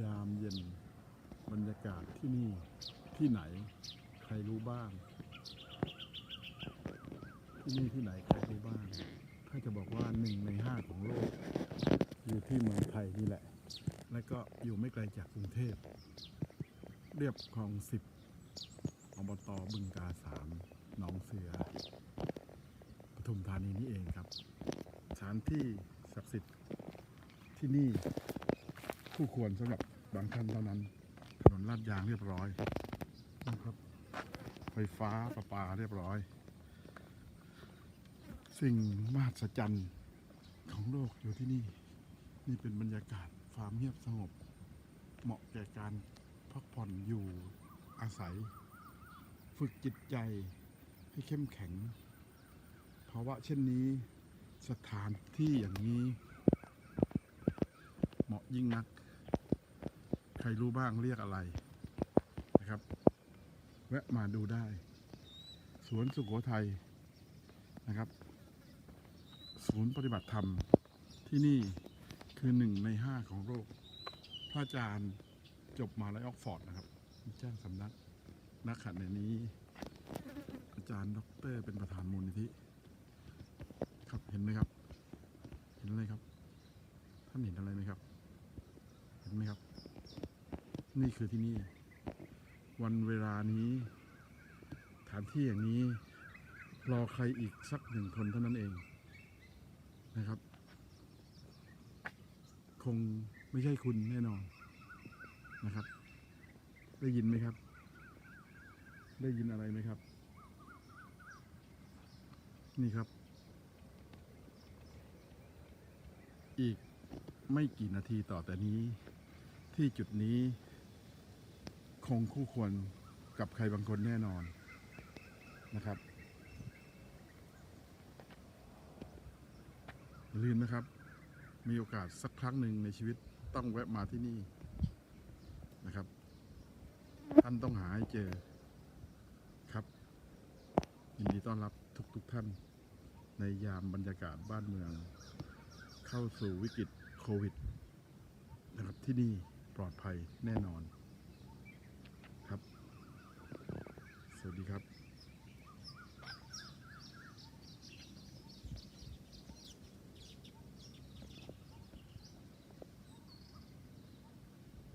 ยามเย็น บรรยากาศที่นี่ที่ไหน ใครรู้บ้าง ที่นี่ที่ไหนใครรู้บ้าง ถ้าจะบอกว่าหนึ่งในห้าของโลก อยู่ที่เมืองไทยนี่แหละ และก็อยู่ไม่ไกลจากกรุงเทพ เรียบคลองสิบอบตบึงกาสามหนองเสือปทุมธานีนี่เองครับ สถานที่ศักดิ์สิทธิ์ที่นี่ คู่ควรสำหรับบางท่านเท่านั้น ถนนลาดยางเรียบร้อยนะครับ ไฟฟ้าประปาเรียบร้อย สิ่งมหัศจรรย์ของโลกอยู่ที่นี่ นี่เป็นบรรยากาศความเงียบสงบ เหมาะแก่การพักผ่อนอยู่อาศัย ฝึกจิตใจให้เข้มแข็งภาวะเช่นนี้สถานที่อย่างนี้ เหมาะยิ่งนัก ใครรู้บ้างเรียกอะไรนะครับ แวะมาดูได้ สวนสุโขทัยนะครับ ศูนย์ปฏิบัติธรรมที่นี่คือหนึ่งในห้าของโลกพระอาจารย์จบมาลัยออกฟอร์ดนะครับแจ้งสำนักนักขัดในนี้ อาจารย์ด็อกเตอร์เป็นประธานมูลนิธิครับเห็นไหมครับ เห็นอะไรครับ ท่านเห็นอะไรไหมครับ เห็นไหมครับ นี่คือที่นี่ วันเวลานี้สถานที่อย่างนี้ รอใครอีกสักหนึ่งคนเท่านั้นเองนะครับ คงไม่ใช่คุณแน่นอนนะครับ ได้ยินไหมครับ ได้ยินอะไรไหมครับ นี่ครับ อีกไม่กี่นาทีต่อแต่นี้ ที่จุดนี้ คงคู่ควรกับใครบางคนแน่นอนนะครับอย่าลืมนะครับ มีโอกาสสักครั้งหนึ่งในชีวิตต้องแวะมาที่นี่นะครับ ท่านต้องหาให้เจอครับ ยินดีต้อนรับทุกๆทท่าน ในยามบรรยากาศบ้านเมือง เข้าสู่วิกฤตโควิดนะครับที่นี่ปลอดภัยแน่นอน สวัสดีครับ